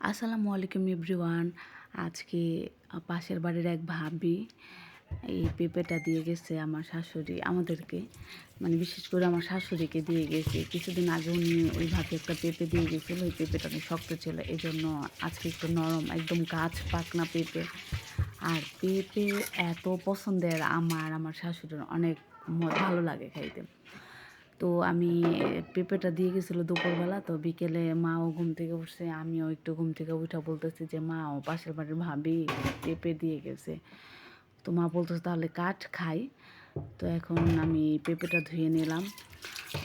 আসসালামু আলাইকুম এভরিওয়ান। আজকে পাশের বাড়ির এক ভাবি এই পেঁপেটা দিয়ে গেছে আমার শাশুড়ি, আমাদেরকে। মানে বিশেষ করে আমার শাশুড়িকে দিয়ে গেছে। কিছুদিন আগে উনি ওই ভাবে একটা পেঁপে দিয়ে গেছিল। ওই পেঁপেটা অনেক শক্ত ছিল। এই জন্য আজকে একটু নরম, একদম গাছ পাকনা পেঁপে। আর পেঁপে এত পছন্দের আমার আমার শাশুড়ির অনেক ভালো লাগে খাইতে। তো আমি পেঁপেটা দিয়ে গেছিল দুপুরবেলা। তো বিকেলে মাও ঘুম থেকে উঠছে, আমিও একটু ঘুম থেকে উঠা বলতেছি যে, মা, ও পাশের বাড়ির ভাবি পেঁপে দিয়ে গেছে। তো মা বলতেছে, তাহলে কাঠ খাই। তো এখন আমি পেঁপেটা ধুয়ে নিলাম।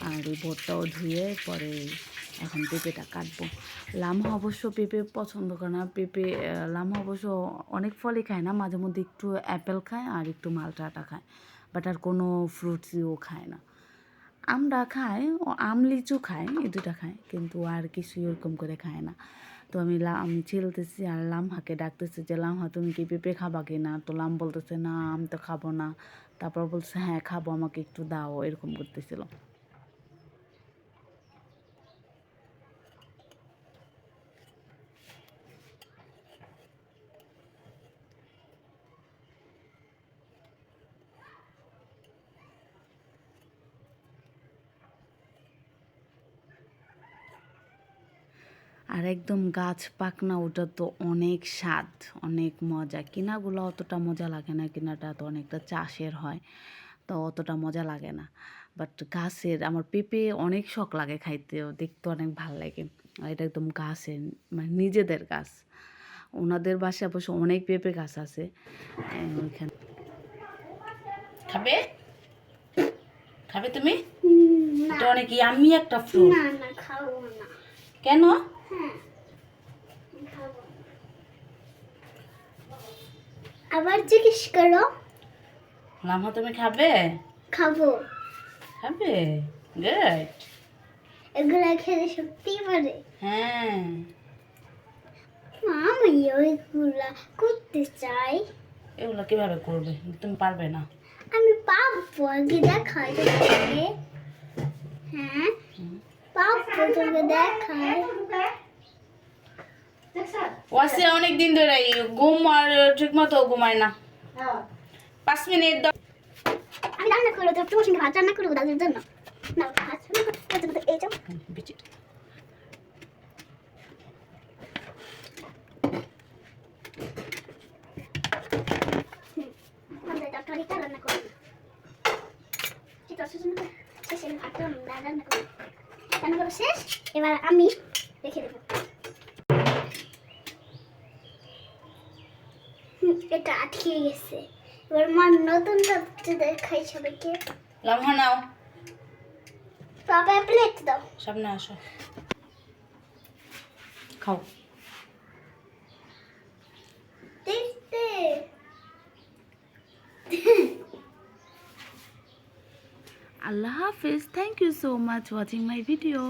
আর এই ভোটটাও ধুয়ে পরে এখন পেঁপেটা কাটবো। লামা অবশ্য পেঁপে পছন্দ করে না। পেঁপে লামা অবশ্য অনেক ফলই খায় না। মাঝে মধ্যে একটু অ্যাপেল খায় আর একটু মালটাটা খায়। বাট আর কোনো ফ্রুটসিও খায় না। আমরা খাই ও আম, লিচু খাই এই দুটা খাই কিন্তু আর কিছু ওরকম করে খায় না। তো আমি আমি ছেলতেছি আর লামহাকে ডাকতেছি যে, লামহা, তুমি কি পেঁপে খাবা কি না তো লাম বলতেছে, না, আম তো খাব না। তারপর বলছে হ্যাঁ খাব, আমাকে একটু দাও, এরকম করতেছিল। আর একদম গাছ পাকনা ওটা তো অনেক স্বাদ অনেক মজা। কিনাগুলো অতটা মজা লাগে না কিনাটা তো অনেকটা চাষের হয় তো অতটা মজা লাগে না। বাট গাছের আমার পেঁপে অনেক শখ লাগে খাইতেও দেখতে অনেক ভালো লাগে। আর এটা একদম গাছের মানে নিজেদের গাছ। ওনাদের বাসায় অবশ্য অনেক পেঁপে গাছ আছে। ওইখানে খাবে? খাবে তুমি? এটা অনেক ইয়ামি একটা ফ্রুট কেন। আবার জিজ্ঞেস করো। লামা তুমি খাবে? খাব। খাবে? গুড এগুলা খেলে সত্যি পারে হ্যাঁ। আমি ওইগুলা করতে চাই। এগুলো কীভাবে করবে? তুমি পারবে না। আমি পাবো আগে দেখাই হ্যাঁ। পাবো তোকে দেখাই। ওয়াসি অনেক দিন ধরে ঘুম আর ঠিক মতো ঘুমায় না। পাঁচ মিনিট দাও আমি রান্না করব তো তোমার সঙ্গে ভাত রান্না করব তাদের জন্য। না ভাত রান্না এই যাও। তরকারিটা রান্না করব। শেষে আমি ভাতটা রান্না করব। রান্না করা শেষ এবার আমি রেখে দেবো। এটা আটকে গেছে। এবার মা নতুন সবজি দেখাই সবাইকে। লামা নাও। বাবা প্লেট দাও। সামনে আসো। খাও। দেখতে। Allah Hafiz. Thank you so much watching my video.